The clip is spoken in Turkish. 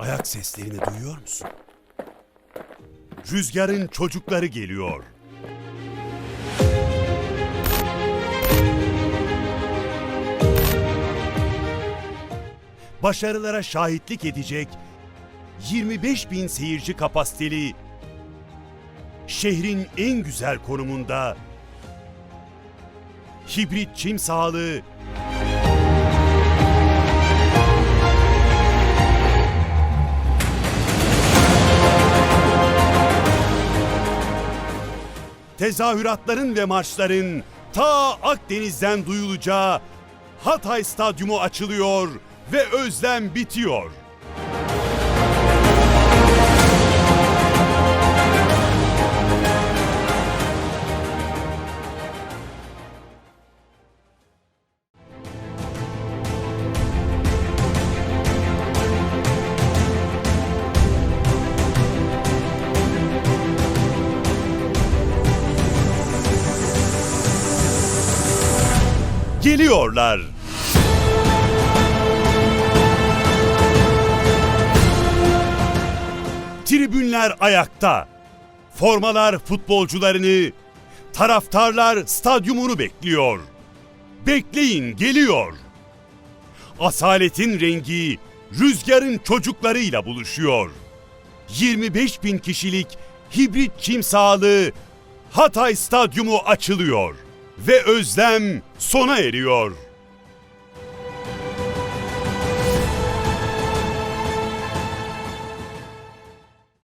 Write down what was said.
Ayak seslerini duyuyor musun? Rüzgarın çocukları geliyor. Başarılara şahitlik edecek 25 bin seyirci kapasiteli şehrin en güzel konumunda hibrit çim sahalı tezahüratların ve marşların ta Akdeniz'den duyulacağı Hatay Stadyumu açılıyor ve özlem bitiyor. Geliyorlar. Tribünler ayakta. Formalar futbolcularını, taraftarlar stadyumunu bekliyor. Bekleyin geliyor. Asaletin rengi rüzgarın çocuklarıyla buluşuyor. 25 bin kişilik hibrit çim sahalı Hatay Stadyumu açılıyor ve özlem sona eriyor.